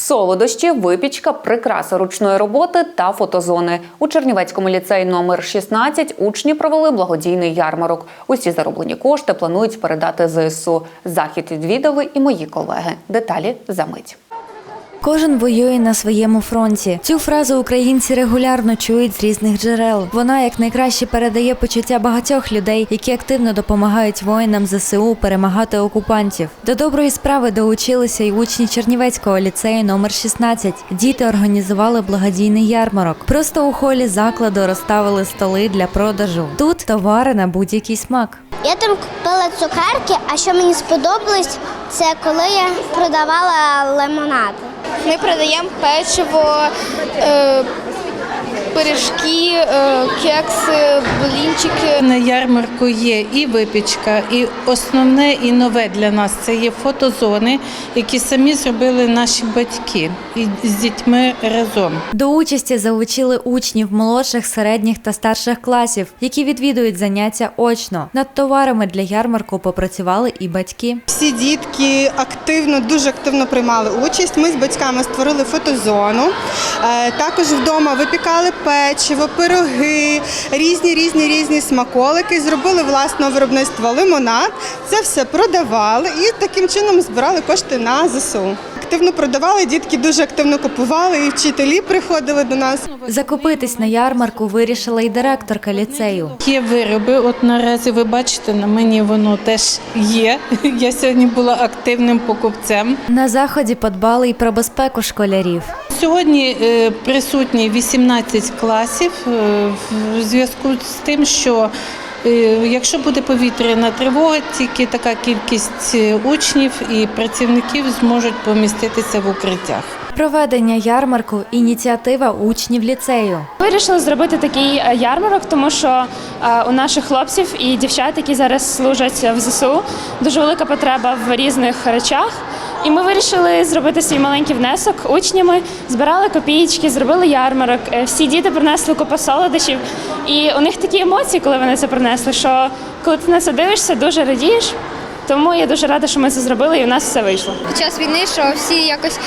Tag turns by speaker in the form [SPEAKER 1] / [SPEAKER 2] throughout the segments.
[SPEAKER 1] Солодощі, випічка, прикраси ручної роботи та фотозони. У Чернівецькому ліцеї номер 16 учні провели благодійний ярмарок. Усі зароблені кошти планують передати ЗСУ. Захід відвідали і мої колеги. Деталі за мить.
[SPEAKER 2] Кожен воює на своєму фронті. Цю фразу українці регулярно чують з різних джерел. Вона як найкраще передає почуття багатьох людей, які активно допомагають воїнам ЗСУ перемагати окупантів. До доброї справи долучилися й учні Чернівецького ліцею номер 16. Діти організували благодійний ярмарок. Просто у холі закладу розставили столи для продажу. Тут товари на будь-який смак.
[SPEAKER 3] Я там купила цукерки, а що мені сподобалось, це коли я продавала лимонад.
[SPEAKER 4] Ми продаємо печиво, е, пиріжки, е, кекси, блінчики.
[SPEAKER 5] На ярмарку є і випічка, і основне і нове для нас це є фотозони, які самі зробили наші батьки і з дітьми разом.
[SPEAKER 2] До участі залучили учнів молодших, середніх та старших класів, які відвідують заняття очно. Над товарами для ярмарку попрацювали і батьки.
[SPEAKER 6] Всі дітки активно, дуже активно приймали участь. Ми з батьками створили фотозону. Е, Також вдома випікали печиво, пироги, різні різні різні смаколики. Зробили власного виробництва лимонад. Це все продавали і таким чином збирали кошти на ЗСУ. Активно продавали, дітки дуже активно купували, і вчителі приходили до нас.
[SPEAKER 2] Закупитись на ярмарку вирішила й директорка ліцею.
[SPEAKER 5] Є вироби, от наразі ви бачите, на мені воно теж є. Я сьогодні була активним покупцем.
[SPEAKER 2] На заході подбали й про безпеку школярів.
[SPEAKER 5] Сьогодні е, присутні 18 класів е, в зв'язку з тим, що е, якщо буде повітряна тривога, тільки така кількість учнів і працівників зможуть поміститися в укриттях.
[SPEAKER 2] Проведення ярмарку ініціатива учнів ліцею.
[SPEAKER 4] Вирішили зробити такий ярмарок, тому що у наших хлопців і дівчат, які зараз служать в ЗСУ, дуже велика потреба в різних речах. І ми вирішили зробити свій маленький внесок учнями, збирали копійки, зробили ярмарок. Е, Всі діти принесли купу солодощів. І у них такі емоції, коли вони це принесли, що коли ти на це дивишся, дуже радієш. Тому я дуже рада, що ми це зробили, і у нас все вийшло.
[SPEAKER 7] під час війни, що всі якось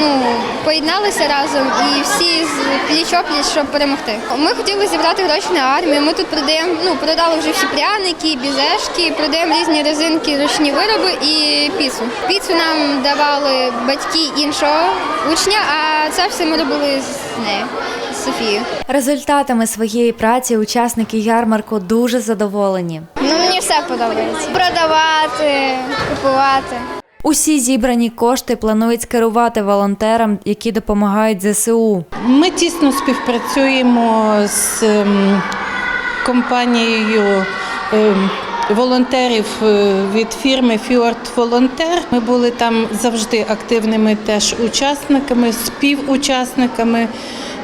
[SPEAKER 7] ну поєдналися разом і всі з пліч-опліч, щоб перемогти. Ми хотіли зібрати гроші на армію. Ми тут продаємо, ну продали вже всі пряники, бізешки, продаємо різні резинки, ручні вироби і піцу. Піцу нам давали батьки іншого учня, а це все ми робили з нею, з Софією.
[SPEAKER 2] Результатами своєї праці учасники ярмарку дуже задоволені.
[SPEAKER 7] Все подобається. Продавати, купувати.
[SPEAKER 2] Усі зібрані кошти планують скерувати волонтерам, які допомагають ЗСУ.
[SPEAKER 5] Ми тісно співпрацюємо з ем, компанією. Волонтерів е, від фірми Фіорд Волонтер. Ми були там завжди активними теж учасниками, співучасниками.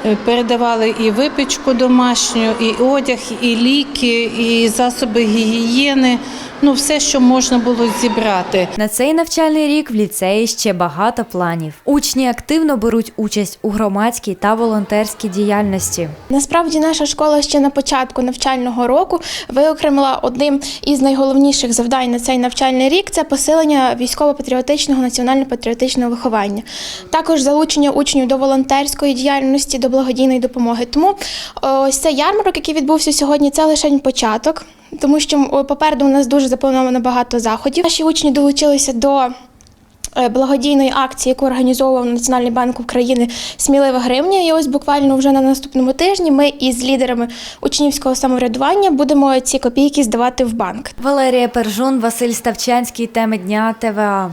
[SPEAKER 5] Е, Передавали і випічку домашню, і одяг, і ліки, і засоби гігієни. Ну, все, що можна було зібрати.
[SPEAKER 2] На цей навчальний рік в ліцеї ще багато планів. Учні активно беруть участь у громадській та волонтерській діяльності.
[SPEAKER 8] Насправді наша школа ще на початку навчального року виокремила одним із найголовніших завдань на цей навчальний рік це посилення військово-патріотичного національно-патріотичного виховання. Також залучення учнів до волонтерської діяльності, до благодійної допомоги. Тому ось цей ярмарок, який відбувся сьогодні, це лише початок, тому що попереду у нас дуже заплановано багато заходів. Наші учні долучилися до е, благодійної акції, яку організовував Національний банк України Смілива гривня. І ось буквально вже на наступному тижні ми із лідерами учнівського самоврядування будемо ці копійки здавати в банк.
[SPEAKER 2] Валерія Пержун, Василь Ставчанський. Теми дня ТВА.